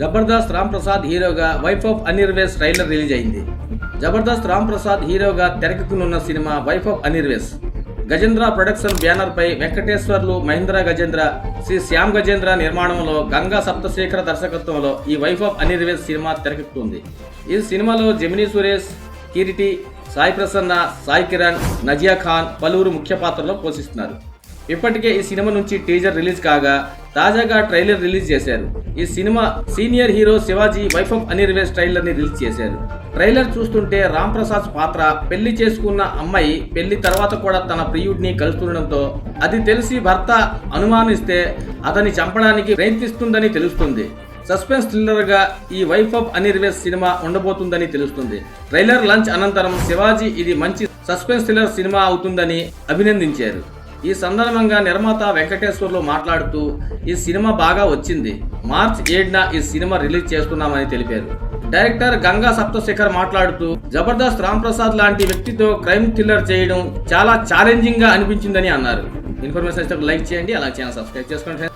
జబర్దస్త్ రామ్ ప్రసాద్ హీరోగా wife of Anirvesh trailer release అయింది. జబర్దస్త్ రామ్ ప్రసాద్ హీరోగా తెరకెక్కునున్న cinema wife of Anirvesh Gajendra production banner పై వెంకటేశ్వర్లు మహేంద్ర గజేంద్ర శ్రీ శ్యామ్ గజేంద్ర నిర్మాణంలో గంగా సప్తశేఖర దర్శకత్వంలో ఈ వైఫ్ ఆఫ్ అనిర్వేస్ సినిమా తెరకెక్కుతుంది. ఈ సినిమాలో జమినీ సురేష్ కిరిటి సాయి ప్రసన్న సాయి కిరణ్ నజియా ఖాన్ పలువురు ముఖ్య పాత్రలో పోషిస్తున్నారు. ఇప్పటికే ఈ సినిమా నుంచి టీజర్ రిలీజ్ కాగా తాజాగా ట్రైలర్ రిలీజ్ చేశారు. ఈ cinema senior hero Sivaji wife of Anirvesh ట్రైలర్ని release చేశారు. ట్రైలర్ చూస్తుంటే రామ్ ప్రసాద్ పాత్ర పెళ్ళి చేసుకున్న అమ్మాయి పెళ్ళి తర్వాత కూడా తన ప్రియుడిని కలుస్తుండడంతో అది తెలిసి భర్త అనుమానిస్తే అతన్ని చంపడానికి ప్రయత్నిస్తుందని తెలుస్తుంది. సస్పెన్స్ థ్రిల్లర్గా ఈ వైఫ్ ఆఫ్ అనిర్వేస్ సినిమా ఉండబోతుందని తెలుస్తుంది. ట్రైలర్ లంచ్ అనంతరం శివాజీ ఇది మంచి సస్పెన్స్ థ్రిల్లర్ సినిమా అవుతుందని అభినందించారు. ఈ సందర్భంగా నిర్మాత వెంకటేశ్వర్లు మాట్లాడుతూ ఈ సినిమా బాగా వచ్చింది. మార్చ్ ఏడున ఈ సినిమా రిలీజ్ చేస్తున్నామని తెలిపారు. డైరెక్టర్ గంగా సప్తశేఖర్ మాట్లాడుతూ జబర్దస్త్ రామ్ ప్రసాద్ లాంటి వ్యక్తితో క్రైమ్ థ్రిల్లర్ చేయడం చాలా ఛాలెంజింగ్గా అనిపించిందని అన్నారు. ఇన్ఫర్మేషన్ ఇస్తే లైక్ చేయండి అలా ఛానల్ సబ్స్క్రైబ్ చేసుకోండి